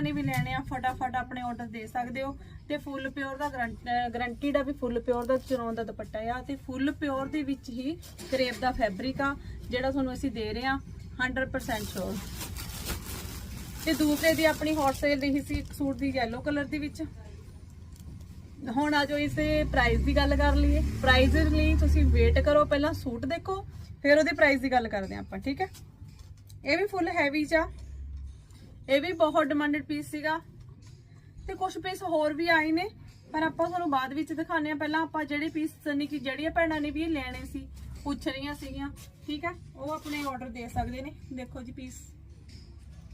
ਨੇ ਵੀ ਲੈਣੇ ਆ, ਫਟਾਫਟ ਆਪਣੇ ਆਰਡਰ ਦੇ ਸਕਦੇ ਹੋ। ਤੇ ਫੁੱਲ ਪਿਓਰ ਦਾ ਗਰੰਟੀ ਦਾ ਵੀ ਫੁੱਲ ਪਿਓਰ ਦਾ ਚਰੋਂ ਦਾ ਦੁਪੱਟਾ ਆ। ਤੇ ਫੁੱਲ ਪਿਓਰ ਦੇ ਵਿੱਚ ਹੀ ਕਰੇਪ ਦਾ ਫੈਬਰਿਕ ਆ, ਜਿਹੜਾ ਤੁਹਾਨੂੰ ਅਸੀਂ ਦੇ ਰਹੇ ਆ 100% ਸ਼ੋਰ ਤੇ ਦੂਸਰੇ ਦੀ ਆਪਣੀ ਹੌਟ ਸੇਲ ਰਹੀ ਸੀ, ਇੱਕ ਸੂਟ ਦੀ yellow ਕਲਰ ਦੇ ਵਿੱਚ। ਹੁਣ ਆ ਜੋ ਇਸੇ ਪ੍ਰਾਈਸ ਦੀ ਗੱਲ ਕਰ ਲਈਏ। ਪ੍ਰਾਈਸ ਲਈ ਤੁਸੀਂ ਵੇਟ ਕਰੋ, ਪਹਿਲਾਂ ਸੂਟ ਦੇਖੋ, ਫਿਰ ਉਹਦੇ ਪ੍ਰਾਈਸ ਦੀ ਗੱਲ ਕਰਦੇ ਹਾਂ ਆਪਾਂ, ਠੀਕ ਹੈ? ਇਹ ਵੀ ਫੁੱਲ ਹੈਵੀ ਚ ਆ। ਇਹ ਵੀ ਬਹੁਤ ਡਿਮਾਂਡਡ ਪੀਸ ਸੀਗਾ। ਤੇ ਕੁਝ ਪੀਸ ਹੋਰ ਵੀ ਆਏ ਨੇ, ਪਰ ਆਪਾਂ ਤੁਹਾਨੂੰ ਬਾਅਦ ਵਿੱਚ ਦਿਖਾਣੇ ਆ ਪਹਿਲਾਂ ਆਪਾਂ ਜਿਹੜੇ ਪੀਸ ਸਨੀ ਕਿ, ਜਿਹੜੀਆਂ ਭੈਣਾਂ ਨੇ ਵੀ ਇਹ ਲੈਣੇ ਸੀ, ਪੁੱਛ ਰਹੀਆਂ ਸੀਗੀਆਂ, ਠੀਕ ਹੈ? ਉਹ ਆਪਣੇ ਆਰਡਰ ਦੇ ਸਕਦੇ ਨੇ। ਦੇਖੋ ਜੀ ਪੀਸ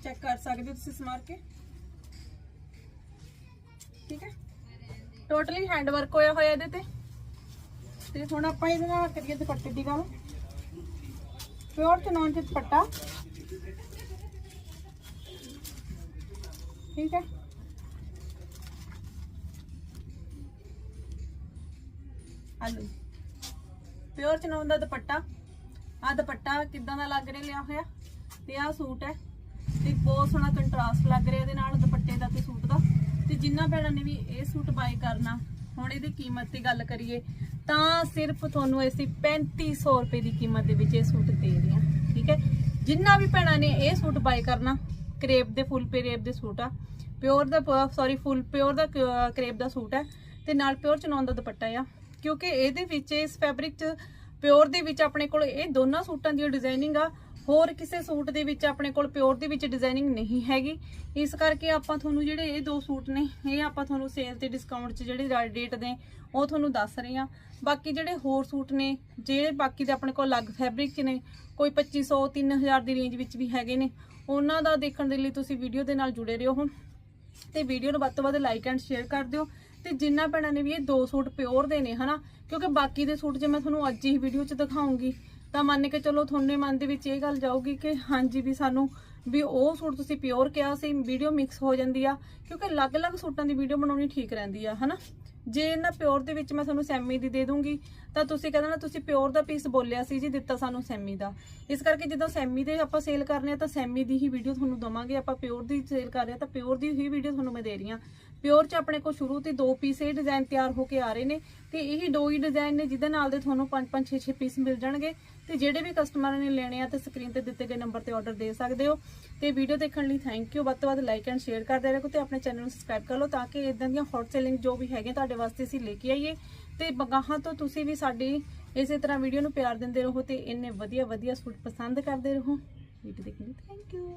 ਚੈੱਕ ਕਰ ਸਕਦੇ ਹੋ ਤੁਸੀਂ ਸਮਾਰ ਕੇ। ਠੀਕ ਹੈ? ਟੋਟਲੀ ਹੈਂਡ ਵਰਕ ਹੋਇਆ ਹੋਇਆ ਇਹਦੇ ਤੇ। ਤੇ ਹੁਣ ਆਪਾਂ ਇਹਦੇ ਨਾਲ ਕਰੀਏ ਦੁਪੱਟੇ ਦੀ ਗੱਲ। ਪਿਓਰ ਚਨੌਨ ਚ ਦੁਪੱਟਾ ਠੀਕ ਹੈ। ਆਲੂ ਪਿਓਰ ਚਨੌਨ ਦਾ ਦੁਪੱਟਾ। ਆ ਦੁਪੱਟਾ ਕਿੱਦਾਂ ਦਾ ਲੱਗ ਰਿਹਾ ਲਿਆ ਹੋਇਆ? ਤੇ ਆ ਸੂਟ ਹੈ। ਤੇ ਬਹੁਤ ਸੋਹਣਾ ਕੰਟਰਾਸਟ ਲੱਗ ਰਿਹਾ ਇਹਦੇ ਨਾਲ ਦੁਪੱਟੇ ਦਾ ਤੇ ਸੂਟ ਦਾ। ਤੇ ਜਿੰਨਾ ਭੈਣਾਂ ਨੇ ਵੀ ਇਹ ਸੂਟ ਬਾਈ ਕਰਨਾ, ਹੁਣ ਇਹਦੀ ਕੀਮਤ ਦੀ ਗੱਲ ਕਰੀਏ, ਤਾਂ ਸਿਰਫ ਤੁਹਾਨੂੰ ਅਸੀਂ 3500 ਰੁਪਏ ਦੀ ਕੀਮਤ ਦੇ ਵਿੱਚ ਇਹ ਸੂਟ ਦੇ ਰਹੇ ਹਾਂ। ਠੀਕ ਹੈ। ਜਿੰਨਾ ਵੀ ਭੈਣਾਂ ਨੇ ਇਹ ਸੂਟ ਬਾਈ ਕਰਨਾ ਕਰੇਪ ਦੇ ਫੁੱਲ ਕਰੇਪ ਦੇ ਸੂਟ ਆ। ਪਿਓਰ ਦਾ ਸੌਰੀ ਫੁੱਲ ਪਿਓਰ ਦਾ ਕਰੇਪ ਦਾ ਸੂਟ ਹੈ ਤੇ ਨਾਲ ਪਿਓਰ ਚਨੌਨ ਦਾ ਦੁਪੱਟਾ ਆ। ਕਿਉਂਕਿ ਇਹਦੇ ਵਿੱਚ, ਇਸ ਫੈਬਰਿਕ ਚ ਪਿਓਰ ਦੇ ਵਿੱਚ ਆਪਣੇ ਕੋਲ ਇਹ ਦੋਨਾਂ ਸੂਟਾਂ ਦੀ ਡਿਜ਼ਾਈਨਿੰਗ ਆ। ਹੋਰ ਕਿਸੇ ਸੂਟ ਦੇ ਵਿੱਚ ਆਪਣੇ ਕੋਲ ਪਿਓਰ ਦੇ ਵਿੱਚ ਡਿਜ਼ਾਈਨਿੰਗ ਨਹੀਂ ਹੈਗੀ। ਇਸ ਕਰਕੇ ਆਪਾਂ ਤੁਹਾਨੂੰ ਜਿਹੜੇ ਇਹ ਦੋ ਸੂਟ ਨੇ, ਇਹ ਆਪਾਂ ਤੁਹਾਨੂੰ ਸੇਲ ਤੇ ਡਿਸਕਾਊਂਟ 'ਚ ਜਿਹੜੇ ਰੇਟ ਦੇ, ਉਹ ਤੁਹਾਨੂੰ ਦੱਸ ਰਹੇ ਆ ਬਾਕੀ ਜਿਹੜੇ ਹੋਰ ਸੂਟ ਨੇ ਜਿਹੜੇ ਬਾਕੀ ਦੇ ਆਪਣੇ ਕੋਲ ਅਲੱਗ ਫੈਬਰਿਕ 'ਚ ਨੇ, ਕੋਈ 2500 3000 ਦੀ ਰੇਂਜ ਵਿੱਚ ਵੀ ਹੈਗੇ ਨੇ, ਉਹਨਾਂ ਦਾ ਦੇਖਣ ਦੇ ਲਈ ਤੁਸੀਂ ਵੀਡੀਓ ਦੇ ਨਾਲ ਜੁੜੇ ਰਹੋ ਹੁਣ। ਤੇ ਵੀਡੀਓ ਨੂੰ ਵੱਧ ਤੋਂ ਵੱਧ ਲਾਈਕ ਐਂਡ ਸ਼ੇਅਰ ਕਰ ਦਿਓ। ਤੇ ਜਿੰਨਾ ਭੈਣਾਂ ਨੇ ਵੀ ਇਹ ਦੋ ਸੂਟ ਪਿਓਰ ਦੇ ਨੇ, ਹਨਾ? ਕਿਉਂਕਿ ਬਾਕੀ ਦੇ ਸੂਟ ਜੇ ਮੈਂ ਤੁਹਾਨੂੰ ਅੱਜ ਹੀ ਵੀਡੀਓ 'ਚ ਦਿਖਾਉਂਗੀ ਤਾਂ ਮੰਨ ਕੇ ਚਲੋ, ਤੁਹਾਡੇ ਮਨ ਦੇ ਵਿੱਚ ਇਹ ਗੱਲ ਜਾਊਗੀ ਕਿ ਹਾਂਜੀ ਵੀ ਸਾਨੂੰ ਵੀ ਉਹ ਸੂਟ ਤੁਸੀਂ ਪਿਓਰ ਕਿਹਾ ਸੀ ਵੀਡੀਓ ਮਿਕਸ ਹੋ ਜਾਂਦੀ ਆ, ਕਿਉਂਕਿ ਅਲੱਗ-ਅਲੱਗ ਸੂਟਾਂ ਦੀ ਵੀਡੀਓ ਬਣਾਉਣੀ ਠੀਕ ਰਹਿੰਦੀ ਆ, ਹਨਾ? ਜੇ ਇਹਨਾਂ ਪਿਓਰ ਦੇ ਵਿੱਚ ਮੈਂ ਤੁਹਾਨੂੰ ਸੈਮੀ ਦੀ ਦੇ ਦੂੰਗੀ, ਤਾਂ ਤੁਸੀਂ ਕਹਿੰਦੇ ਨਾ ਤੁਸੀਂ ਪਿਓਰ ਦਾ ਪੀਸ ਬੋਲਿਆ ਸੀ ਜੀ, ਦਿੱਤਾ ਸਾਨੂੰ ਸੈਮੀ ਦਾ। ਇਸ ਕਰਕੇ ਜਦੋਂ ਸੈਮੀ ਦੇ ਆਪਾਂ ਸੇਲ ਕਰਨੇ ਆ, ਤਾਂ ਸੈਮੀ ਦੀ ਹੀ ਵੀਡੀਓ ਤੁਹਾਨੂੰ ਦਵਾਂਗੇ। ਆਪਾਂ ਪਿਓਰ ਦੀ ਸੇਲ ਕਰ ਰਹੇ ਆ, ਤਾਂ ਪਿਓਰ ਦੀ ਹੀ ਵੀਡੀਓ ਤੁਹਾਨੂੰ ਮੈਂ ਦੇ ਰਹੀ ਆ। ਪਿਓਰ ਚ ਆਪਣੇ ਕੋਲ ਸ਼ੁਰੂ ਤੇ ਦੋ ਪੀਸ ਇਹ ਡਿਜ਼ਾਈਨ ਤਿਆਰ ਹੋ ਕੇ ਆ ਰਹੇ ਨੇ, ਤੇ ਇਹੀ ਦੋ ਹੀ ਡਿਜ਼ਾਈਨ ਨੇ, ਜਿਹਦੇ ਨਾਲ ਦੇ ਤੁਹਾਨੂੰ 5-5 6-6 ਪੀਸ ਮਿਲ ਜਾਣਗੇ। ਤੇ ਜਿਹੜੇ ਵੀ ਕਸਟਮਰਾਂ ਨੇ ਲੈਣੇ ਆ, ਤੇ ਸਕਰੀਨ ਤੇ ਦਿੱਤੇ ਗਏ ਨੰਬਰ ਤੇ ਆਰਡਰ ਦੇ ਸਕਦੇ ਹੋ। ਤੇ ਵੀਡੀਓ ਦੇਖਣ ਲਈ ਥੈਂਕ ਯੂ ਵੱਧ ਤੋਂ ਵੱਧ ਲਾਈਕ ਐਂਡ ਸ਼ੇਅਰ ਕਰਦੇ ਰਹੋ ਤੇ ਆਪਣੇ ਚੈਨਲ ਨੂੰ ਸਬਸਕ੍ਰਾਈਬ ਕਰ ਲਓ ਤਾਂ ਕਿ ਇਦਾਂ ਦੀਆਂ ਹੌਟ ਸੇਲਿੰਗ ਜੋ ਵੀ ਹੈਗੇ ਤੁਹਾਡੇ ਵਾਸਤੇ ਅਸੀਂ ਲੈ ਕੇ ਆਈਏ। ਤੇ ਬਗਾਹਾਂ ਤੋਂ ਤੁਸੀਂ ਵੀ ਸਾਡੀ ਇਸੇ ਤਰ੍ਹਾਂ ਵੀਡੀਓ ਨੂੰ ਪਿਆਰ ਦਿੰਦੇ ਰਹੋ ਤੇ ਇੰਨੇ ਵਧੀਆ ਵਧੀਆ ਸੂਟ ਪਸੰਦ ਕਰਦੇ ਰਹੋ। ਵੀਡੀਓ ਦੇਖਣ ਲਈ ਥੈਂਕ ਯੂ